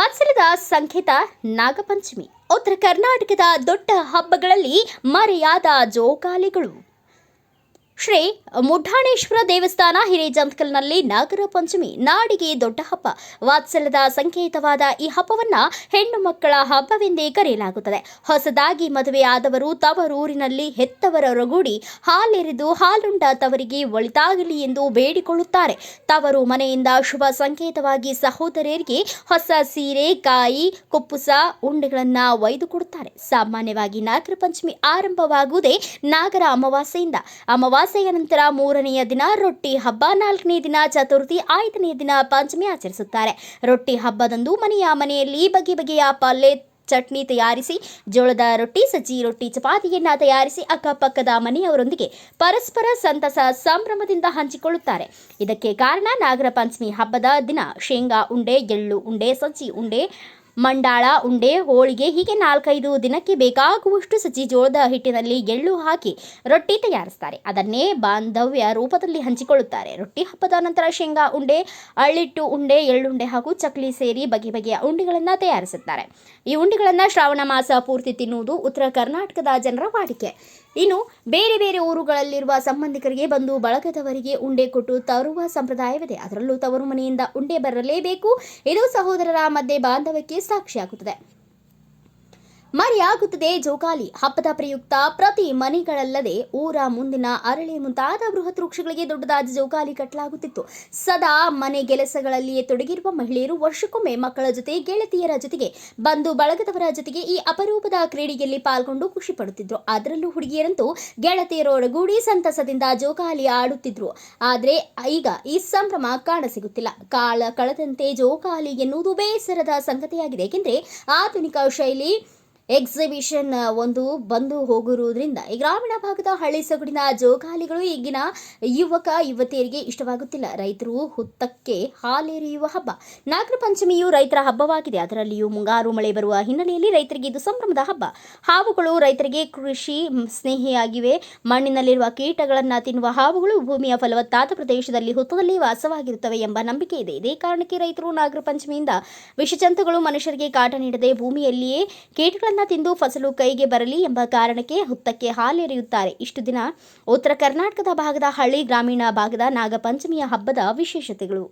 ಮತ್ಸರದ ಸಂಕೇತ ನಾಗಪಂಚಮಿ. ಉತ್ತರ ಕರ್ನಾಟಕದ ದೊಡ್ಡ ಹಬ್ಬಗಳಲ್ಲಿ ಮರೆಯಾದ ಜೋಕಾಲಿಗಳು. ಶ್ರೀ ಮುಠಾಣೇಶ್ವರ ದೇವಸ್ಥಾನ ಹಿರೇಜಂತ್ಕಲ್ನಲ್ಲಿ ನಾಗರ ಪಂಚಮಿ, ನಾಡಿಗೆ ದೊಡ್ಡ ಹಬ್ಬ. ವಾತ್ಸಲ್ಯದ ಸಂಕೇತವಾದ ಈ ಹಬ್ಬವನ್ನ ಹೆಣ್ಣು ಮಕ್ಕಳ ಹಬ್ಬವೆಂದೇ ಕರೆಯಲಾಗುತ್ತದೆ. ಹೊಸದಾಗಿ ಮದುವೆಯಾದವರು ತವರೂರಿನಲ್ಲಿ ಹೆತ್ತವರ ರಗೂಡಿ, ಹಾಲೆರೆದು ಹಾಲುಂಡ ತವರಿಗೆ ಒಳಿತಾಗಲಿ ಎಂದು ಬೇಡಿಕೊಳ್ಳುತ್ತಾರೆ. ತವರು ಮನೆಯಿಂದ ಶುಭ ಸಂಕೇತವಾಗಿ ಸಹೋದರಿಯರಿಗೆ ಹೊಸ ಸೀರೆ, ಕಾಯಿ, ಕುಪ್ಪುಸ, ಉಂಡೆಗಳನ್ನ ಒಯ್ದು ಕೊಡುತ್ತಾರೆ. ಸಾಮಾನ್ಯವಾಗಿ ನಾಗರ ಪಂಚಮಿ ಆರಂಭವಾಗುವುದೇ ನಾಗರ ಅಮಾವಾಸ್ಯೆಯಿಂದ. ಅಮಾವಾಸ್ಯೆಯ ನಂತರ ಮೂರನೆಯ ದಿನ ರೊಟ್ಟಿ ಹಬ್ಬ, ನಾಲ್ಕನೇ ದಿನ ಚತುರ್ಥಿ, ಐದನೇ ದಿನ ಪಂಚಮಿ ಆಚರಿಸುತ್ತಾರೆ. ರೊಟ್ಟಿ ಹಬ್ಬದಂದು ಮನೆಯ ಮನೆಯಲ್ಲಿ ಬಗೆ ಬಗೆಯ ಪಲ್ಯ ಚಟ್ನಿ ತಯಾರಿಸಿ, ಜೋಳದ ರೊಟ್ಟಿ, ಸಜ್ಜಿ ರೊಟ್ಟಿ, ಚಪಾತಿಯನ್ನ ತಯಾರಿಸಿ ಅಕ್ಕಪಕ್ಕದ ಮನೆಯವರೊಂದಿಗೆ ಪರಸ್ಪರ ಸಂತಸ ಸಂಭ್ರಮದಿಂದ ಹಂಚಿಕೊಳ್ಳುತ್ತಾರೆ. ಇದಕ್ಕೆ ಕಾರಣ ನಾಗರ ಪಂಚಮಿ ಹಬ್ಬದ ದಿನ ಶೇಂಗಾ ಉಂಡೆ, ಎಳ್ಳು ಉಂಡೆ, ಸಜ್ಜಿ ಉಂಡೆ ಮಂಡಾಳ, ಉಂಡೆ, ಹೋಳಿಗೆ ಹೀಗೆ ನಾಲ್ಕೈದು ದಿನಕ್ಕೆ ಬೇಕಾಗುವಷ್ಟು ಸಜ್ಜಿ ಜೋಳದ ಹಿಟ್ಟಿನಲ್ಲಿ ಎಳ್ಳು ಹಾಕಿ ರೊಟ್ಟಿ ತಯಾರಿಸ್ತಾರೆ. ಅದನ್ನೇ ಬಾಂಧವ್ಯ ರೂಪದಲ್ಲಿ ಹಂಚಿಕೊಳ್ಳುತ್ತಾರೆ. ರೊಟ್ಟಿ ಹಬ್ಬದ ನಂತರ ಶೇಂಗಾ, ಉಂಡೆ ಅಳ್ಳಿಟ್ಟು ಉಂಡೆ ಎಳ್ಳುಂಡೆ ಹಾಗೂ ಚಕ್ಲಿ ಸೇರಿ ಬಗೆ ಬಗೆಯ ಉಂಡೆಗಳನ್ನು ತಯಾರಿಸುತ್ತಾರೆ. ಈ ಉಂಡೆಗಳನ್ನು ಶ್ರಾವಣ ಮಾಸ ಪೂರ್ತಿ ತಿನ್ನುವುದು ಉತ್ತರ ಕರ್ನಾಟಕದ ಜನರ ವಾಡಿಕೆ. ಇನ್ನು ಬೇರೆ ಬೇರೆ ಊರುಗಳಲ್ಲಿರುವ ಸಂಬಂಧಿಕರಿಗೆ ಬಂದು ಬಳಗದವರಿಗೆ ಉಂಡೆ ಕೊಟ್ಟು ತರುವ ಸಂಪ್ರದಾಯವಿದೆ. ಅದರಲ್ಲೂ ತವರು ಮನೆಯಿಂದ ಉಂಡೆ ಬರಲೇಬೇಕು. ಇದು ಸಹೋದರರ ಮಧ್ಯೆ ಬಾಂಧವ್ಯಕ್ಕೆ ಸಾಕ್ಷಿಯಾಗುತ್ತದೆ. ಮರೆಯಾಗುತ್ತದೆ ಜೋಕಾಲಿ ಹಬ್ಬದ ಪ್ರಯುಕ್ತ ಪ್ರತಿ ಮನೆಗಳಲ್ಲದೆ ಊರ ಮುಂದಿನ ಅರಳಿ ಮುಂತಾದ ಬೃಹತ್ ವೃಕ್ಷಗಳಿಗೆ ದೊಡ್ಡದಾದ ಜೋಕಾಲಿ ಕಟ್ಟಲಾಗುತ್ತಿತ್ತು. ಸದಾ ಮನೆ ಕೆಲಸಗಳಲ್ಲಿಯೇ ತೊಡಗಿರುವ ಮಹಿಳೆಯರು ವರ್ಷಕ್ಕೊಮ್ಮೆ ಮಕ್ಕಳ ಜೊತೆ ಗೆಳತಿಯರ ಜೊತೆಗೆ ಬಂದು ಬಳಗದವರ ಜೊತೆಗೆ ಈ ಅಪರೂಪದ ಕ್ರೀಡೆಯಲ್ಲಿ ಪಾಲ್ಗೊಂಡು ಖುಷಿ ಪಡುತ್ತಿದ್ರು. ಅದರಲ್ಲೂ ಹುಡುಗಿಯರಂತೂ ಗೆಳತಿಯರೊಡಗೂಡಿ ಸಂತಸದಿಂದ ಜೋಕಾಲಿ ಆಡುತ್ತಿದ್ರು. ಆದರೆ ಈಗ ಈ ಸಂಭ್ರಮ ಕಾಣಸಿಗುತ್ತಿಲ್ಲ ಕಾಳ ಕಳೆದಂತೆ ಜೋಕಾಲಿ ಎನ್ನುವುದು ಬೇಸರದ ಸಂಗತಿಯಾಗಿದೆ. ಏಕೆಂದರೆ ಆಧುನಿಕ ಶೈಲಿ ಎಕ್ಸಿಬಿಷನ್ ಒಂದು ಬಂದು ಹೋಗಿರುವುದರಿಂದ ಈ ಗ್ರಾಮೀಣ ಭಾಗದ ಹಳ್ಳಿ ಸೊಗಡಿನ ಜೋಕಾಲಿಗಳು ಈಗಿನ ಯುವಕ, ಯುವತಿಯರಿಗೆ ಇಷ್ಟವಾಗುತ್ತಿಲ್ಲ. ರೈತರು ಹುತ್ತಕ್ಕೆ ಹಾಲೆರೆಯುವ ಹಬ್ಬ. ನಾಗರ ಪಂಚಮಿಯು ರೈತರ ಹಬ್ಬವಾಗಿದೆ. ಅದರಲ್ಲಿಯೂ ಮುಂಗಾರು ಮಳೆ ಬರುವ ಹಿನ್ನೆಲೆಯಲ್ಲಿ ರೈತರಿಗೆ ಇದು ಸಂಭ್ರಮದ ಹಬ್ಬ. ಹಾವುಗಳು ರೈತರಿಗೆ ಕೃಷಿ ಸ್ನೇಹಿಯಾಗಿವೆ. ಮಣ್ಣಿನಲ್ಲಿರುವ ಕೀಟಗಳನ್ನು ತಿನ್ನುವ ಹಾವುಗಳು ಭೂಮಿಯ ಫಲವತ್ತಾದ ಪ್ರದೇಶದಲ್ಲಿ ಹುತ್ತದಲ್ಲಿ ವಾಸವಾಗಿರುತ್ತವೆ ಎಂಬ ನಂಬಿಕೆ ಇದೆ. ಇದೇ ಕಾರಣಕ್ಕೆ ರೈತರು ನಾಗರ ಪಂಚಮಿಯಿಂದ ವಿಷಜಂತುಗಳು ಮನುಷ್ಯರಿಗೆ ಕಾಟ ನೀಡದೆ ಭೂಮಿಯಲ್ಲಿಯೇ ಕೀಟಗಳನ್ನು ತಿಂದು ಫಸಲು ಕೈಗೆ ಬರಲಿ ಎಂಬ ಕಾರಣಕ್ಕೆ ಹುತ್ತಕ್ಕೆ ಹಾಲೆರೆಯುತ್ತಾರೆ. ಇಷ್ಟು ದಿನ ಉತ್ತರ ಕರ್ನಾಟಕದ ಭಾಗದ ಹಳ್ಳಿ ಗ್ರಾಮೀಣ ಭಾಗದ ನಾಗಪಂಚಮಿಯ ಹಬ್ಬದ ವಿಶೇಷತೆಗಳು.